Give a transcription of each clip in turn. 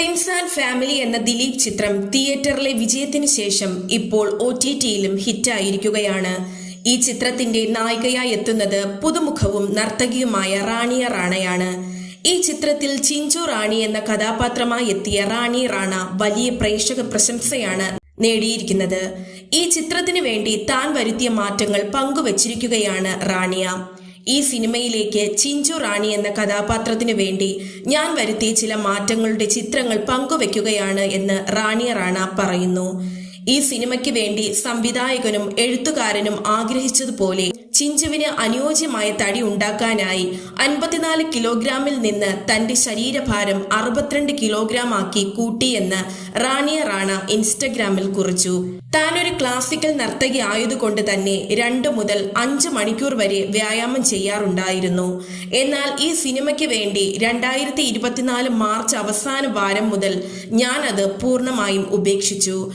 Prince and family എന്ന ദിലീപ് ചിത്രം തിയേറ്ററിലെ വിജയത്തിന് ശേഷം ഇപ്പോൾ ഒ ടി ടിയിലും ഹിറ്റായിരിക്കുകയാണ്. ഈ ചിത്രത്തിന്റെ നായികയായി എത്തുന്നത് പുതുമുഖവും നർത്തകിയുമായ റാണിയ റാണയാണ്. ഈ ചിത്രത്തിൽ ചിഞ്ചു റാണി എന്ന കഥാപാത്രമായി എത്തിയ റാണി റാണ വലിയ പ്രേക്ഷക പ്രശംസയാണ് നേടിയിരിക്കുന്നത്. ഈ ചിത്രത്തിന് വേണ്ടി താൻ വരുത്തിയ മാറ്റങ്ങൾ പങ്കുവച്ചിരിക്കുകയാണ് റാണിയ. ഈ സിനിമയിലേക്ക് ചിഞ്ചു റാണി എന്ന കഥാപാത്രത്തിനു വേണ്ടി ഞാൻ വരുത്തിയ ചില മാറ്റങ്ങളുടെ ചിത്രങ്ങൾ പങ്കുവെക്കുകയാണ് എന്ന് റാണിയ റാണ പറയുന്നു. ഈ സിനിമയ്ക്ക് വേണ്ടി സംവിധായകനും എഴുത്തുകാരനും ആഗ്രഹിച്ചതുപോലെ ചിഞ്ചുവിന് അനുയോജ്യമായ തടി ഉണ്ടാക്കാനായി അൻപത്തിനാല് കിലോഗ്രാമിൽ നിന്ന് തന്റെ ശരീരഭാരം അറുപത്തിരണ്ട് കിലോഗ്രാം ആക്കി കൂട്ടിയെന്ന് റാണിയ റാണ ഇൻസ്റ്റഗ്രാമിൽ കുറിച്ചു. താനൊരു ക്ലാസിക്കൽ നർത്തകി ആയതുകൊണ്ട് തന്നെ രണ്ടു മുതൽ അഞ്ച് മണിക്കൂർ വരെ വ്യായാമം ചെയ്യാറുണ്ടായിരുന്നു. എന്നാൽ ഈ സിനിമയ്ക്ക് വേണ്ടി രണ്ടായിരത്തി ഇരുപത്തിനാല് മാർച്ച് അവസാന വാരം മുതൽ ഞാൻ അത് പൂർണമായും ഉപേക്ഷിച്ചു.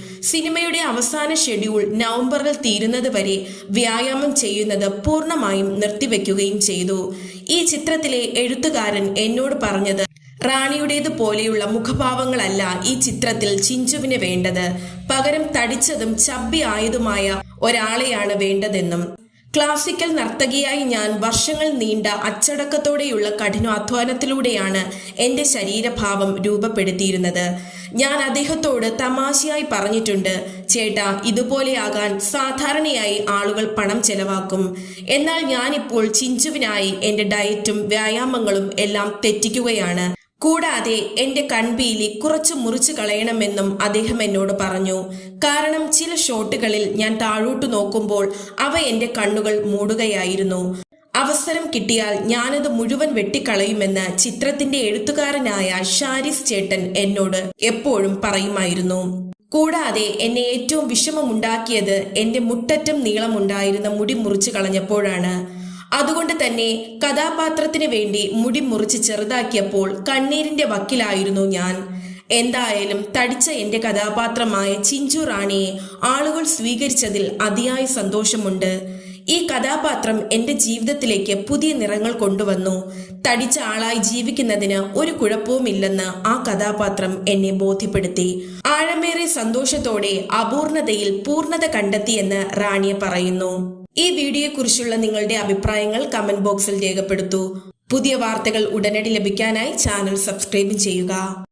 സിനിമയുടെ അവസാന ഷെഡ്യൂൾ നവംബറിൽ തീരുന്നത് വരെ വ്യായാമം ചെയ്യുന്നത് പൂർണമായും നിർത്തിവെക്കുകയും ചെയ്തു. ഈ ചിത്രത്തിലെ എഴുത്തുകാരൻ എന്നോട് പറഞ്ഞത് റാണിയുടേത് പോലെയുള്ള മുഖഭാവങ്ങളല്ല ഈ ചിത്രത്തിൽ ചിഞ്ചുവിന് വേണ്ടത്. പകരം തടിച്ചതും ചബ്ബി ആയതുമായ ഒരാളെയാണ് വേണ്ടതെന്നും ക്ലാസിക്കൽ നർത്തകിയായി ഞാൻ വർഷങ്ങൾ നീണ്ട അച്ചടക്കത്തോടെയുള്ള കഠിനാധ്വാനത്തിലൂടെയാണ് എന്റെ ശരീരഭാവം രൂപപ്പെടുത്തിയിരുന്നത്. ഞാൻ അദ്ദേഹത്തോട് തമാശയായി പറഞ്ഞിട്ടുണ്ട് ചേട്ടാ ഇതുപോലെയാകാൻ സാധാരണയായി ആളുകൾ പണം ചെലവാക്കും. എന്നാൽ ഞാനിപ്പോൾ ചിഞ്ചുവിനായി എന്റെ ഡയറ്റും വ്യായാമങ്ങളും എല്ലാം തെറ്റിക്കുകയാണ്. കൂടാതെ എന്റെ കൺപീലി കുറച്ച് മുറിച്ചു കളയണമെന്നും അദ്ദേഹം എന്നോട് പറഞ്ഞു. കാരണം ചില ഷോട്ടുകളിൽ ഞാൻ താഴോട്ട് നോക്കുമ്പോൾ അവ എന്റെ കണ്ണുകൾ മൂടുകയായിരുന്നു. അവസരം കിട്ടിയാൽ ഞാനത് മുഴുവൻ വെട്ടിക്കളയുമെന്ന് ചിത്രത്തിന്റെ എഴുത്തുകാരനായ ഷാരിസ് ചേട്ടൻ എന്നോട് എപ്പോഴും പറയുമായിരുന്നു. കൂടാതെ എന്നെ ഏറ്റവും വിഷമമുണ്ടാക്കിയത് എന്റെ മുട്ടറ്റം നീളമുണ്ടായിരുന്ന മുടി മുറിച്ചു കളഞ്ഞപ്പോഴാണ്. അതുകൊണ്ട് തന്നെ കഥാപാത്രത്തിന് വേണ്ടി മുടി മുറിച്ച് ചെറുതാക്കിയപ്പോൾ കണ്ണീരിന്റെ വക്കിലായിരുന്നു ഞാൻ. എന്തായാലും തടിച്ച എന്റെ കഥാപാത്രമായ ചിഞ്ചു റാണിയെ ആളുകൾ സ്വീകരിച്ചതിൽ അതിയായ സന്തോഷമുണ്ട്. ഈ കഥാപാത്രം എന്റെ ജീവിതത്തിലേക്ക് പുതിയ നിറങ്ങൾ കൊണ്ടുവന്നു. തടിച്ച ആളായി ജീവിക്കുന്നതിന് ഒരു കുഴപ്പവുമില്ലെന്ന് ആ കഥാപാത്രം എന്നെ ബോധ്യപ്പെടുത്തി. ആഴമേറെ സന്തോഷത്തോടെ അപൂർണതയിൽ പൂർണത കണ്ടെത്തിയെന്ന് റാണിയ പറയുന്നു. ഈ വീഡിയോയെക്കുറിച്ചുള്ള നിങ്ങളുടെ അഭിപ്രായങ്ങൾ കമന്റ് ബോക്സിൽ രേഖപ്പെടുത്തൂ. പുതിയ വാർത്തകൾ ഉടനടി ലഭിക്കാനായി ചാനൽ സബ്സ്ക്രൈബ് ചെയ്യുക.